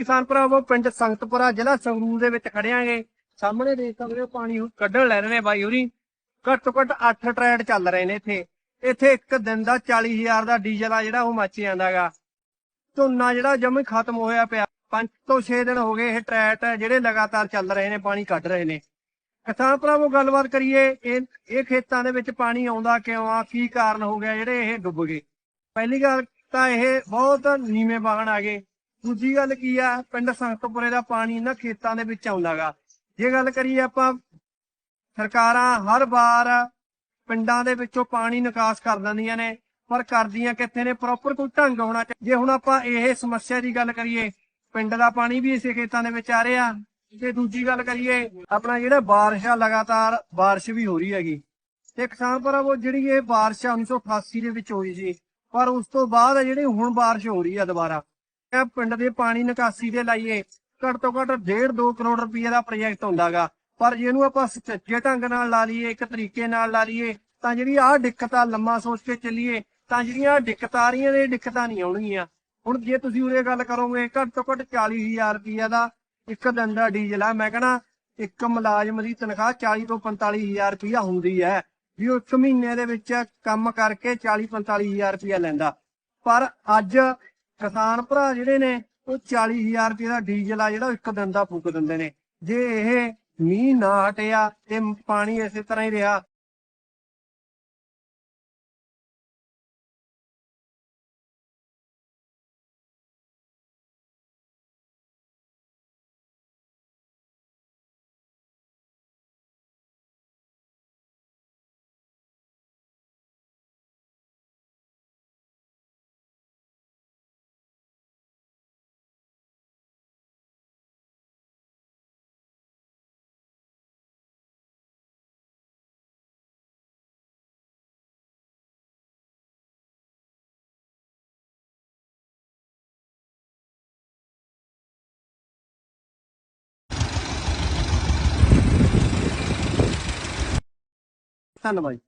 ਕਿਸਾਨ ਭਰਾਵੋ ਪਿੰਡ ਸੰਗਤਪੁਰਾ ਜ਼ਿਲ੍ਹਾ ਸੰਗਰੂਰ ਦੇ ਵਿੱਚ ਖੜਿਆਂਗੇ ਸਾਹਮਣੇ ਦੇਖ ਸਕਦੇ ਹੋ, ਪਾਣੀ ਕੱਢਣ ਲੈ ਰਹੇ ਨੇ ਬਾਈ ਹੋਰੀ। ਘੱਟ ਤੋਂ ਘੱਟ 8 ਟਰੈਡ ਚੱਲ ਰਹੇ ਨੇ ਇੱਥੇ। ਇੱਥੇ ਇੱਕ ਦਿਨ ਦਾ 40000 ਦਾ ਡੀਜ਼ਲ ਆ ਜਿਹੜਾ ਉਹ ਮੱਚ ਜਾਂਦਾਗਾ ਝੋਨਾ ਜਿਹੜਾ ਜਮੇ ਖਤਮ ਹੋਇਆ ਪਿਆ। 5 ਤੋਂ 6 ਦਿਨ ਹੋ ਗਏ ਇਹ ਟਰੈਟ ਜਿਹੜੇ ਲਗਾਤਾਰ ਚੱਲ ਰਹੇ ਨੇ, ਪਾਣੀ ਕੱਢ ਰਹੇ ਨੇ। ਕਿਸਾਨ ਭਰਾਵੋ ਗੱਲਬਾਤ ਕਰੀਏ, ਇਹ ਇਹ ਖੇਤਾਂ ਦੇ ਵਿੱਚ ਪਾਣੀ ਆਉਂਦਾ ਕਿਉਂ ਆ? ਕੀ ਕਾਰਨ ਹੋ ਗਿਆ ਜਿਹੜੇ ਇਹ ਡੁੱਬ ਗਏ? ਪਹਿਲੀ ਗੱਲ ਤਾਂ ਇਹ ਬਹੁਤ ਨੀਵੇਂ ਬਾਗਣ ਆ ਗਏ। ਦੂਜੀ ਗੱਲ ਕੀ ਆ? ਪਿੰਡ ਸੰਗਤਪੁਰੇ ਦਾ ਪਾਣੀ ਇਹਨਾਂ ਖੇਤਾਂ ਦੇ ਵਿੱਚ ਆਉਂਦਾਗਾ। ਜੇ ਗੱਲ ਕਰੀਏ ਆਪਾਂ, ਸਰਕਾਰਾਂ ਹਰ ਵਾਰ ਪਿੰਡਾਂ ਦੇ ਵਿੱਚੋਂ ਪਾਣੀ ਨਿਕਾਸ ਕਰ ਦਿੰਦੀਆਂ ਨੇ, ਪਰ ਕਰਦੀਆਂ ਕਿੱਥੇ ਨੇ? ਪ੍ਰੋਪਰ ਕੋਈ ਢੰਗ ਹੋਣਾ ਚਾਹੀਦਾ ਜੇ ਹੁਣ ਆਪਾਂ ਇਹ ਸਮੱਸਿਆ ਦੀ ਗੱਲ ਕਰੀਏ, ਪਿੰਡ ਦਾ ਪਾਣੀ ਵੀ ਇਸੇ ਖੇਤਾਂ ਦੇ ਵਿੱਚ ਆ ਰਿਹਾ। ਤੇ ਦੂਜੀ ਗੱਲ ਕਰੀਏ, ਆਪਣਾ ਜਿਹੜਾ ਬਾਰਿਸ਼ ਆ, ਲਗਾਤਾਰ ਬਾਰਿਸ਼ ਵੀ ਹੋ ਰਹੀ ਹੈਗੀ। ਤੇ ਕਿਸਾਨ ਭਰਾਵੋ ਜਿਹੜੀ ਇਹ ਬਾਰਿਸ਼ ਆ 1988 ਦੇ ਵਿੱਚ ਹੋਈ ਸੀ, ਪਰ ਉਸ ਤੋਂ ਬਾਅਦ ਜਿਹੜੀ ਹੁਣ ਬਾਰਿਸ਼ ਹੋ ਰਹੀ ਹੈ ਦੁਬਾਰਾ। ਪਿੰਡ ਦੇ ਪਾਣੀ ਨਿਕਾਸੀ ਦੇ ਲਾਈਏ, ਘੱਟ ਤੋਂ ਘੱਟ 1.5 2 ਕਰੋੜ ਰੁਪਏ ਦਾ ਪ੍ਰੋਜੈਕਟ ਹੁੰਦਾਗਾ। ਪਰ ਜੇ ਇਹਨੂੰ ਆਪਾਂ ਸੁਚੱਜੇ ਢੰਗ ਨਾਲ ਲਾ ਲਈਏ, ਇੱਕ ਤਰੀਕੇ ਨਾਲ ਲਾ ਲਈਏ, ਤਾਂ ਜਿਹੜੀ ਆਹ ਦਿੱਕਤਾਂ ਲੰਮਾ ਸੋਚ ਕੇ ਚੱਲੀਏ, ਤਾਂ ਜਿਹੜੀਆਂ ਦਿੱਕਤਾਂ ਆ ਰਹੀਆਂ ਨੇ ਦਿੱਕਤਾਂ ਨਹੀਂ ਆਉਣਗੀਆਂ। ਹੁਣ ਜੇ ਤੁਸੀਂ ਉਰੇ ਗੱਲ ਕਰੋਗੇ, ਘੱਟ ਤੋਂ ਘੱਟ 40000 ਰੁਪਏ ਦਾ ਇੱਕ ਦਿਨ ਦਾ ਡੀਜ਼ਲ ਆ। ਮੈਂ ਕਹਣਾ ਇੱਕ ਮੁਲਾਜ਼ਮ ਦੀ ਤਨਖਾਹ 40 ਤੋਂ 45000 ਰੁਪਏ ਹੁੰਦੀ ਹੈ, ਵੀ ਉਹ ਇੱਕ ਮਹੀਨੇ ਦੇ ਵਿੱਚ ਕੰਮ ਕਰਕੇ 40 45000 ਰੁਪਏ ਲੈਂਦਾ। ਪਰ ਅੱਜ ਕਿਸਾਨ ਭਰਾ ਜਿਹੜੇ ਨੇ, ਉਹ 40000 ਰੁਪਏ ਦਾ ਡੀਜ਼ਲ ਆ ਜਿਹੜਾ ਉਹ ਇੱਕ ਦਿਨ ਦਾ ਫੂਕ ਦਿੰਦੇ ਨੇ। ਜੇ ਇਹ ਮੀਂਹ ਨਾ ਹਟਿਆ ਤੇ ਪਾਣੀ ਇਸੇ ਤਰ੍ਹਾਂ ਹੀ ਰਿਹਾ ਧੰਨਵਾਦ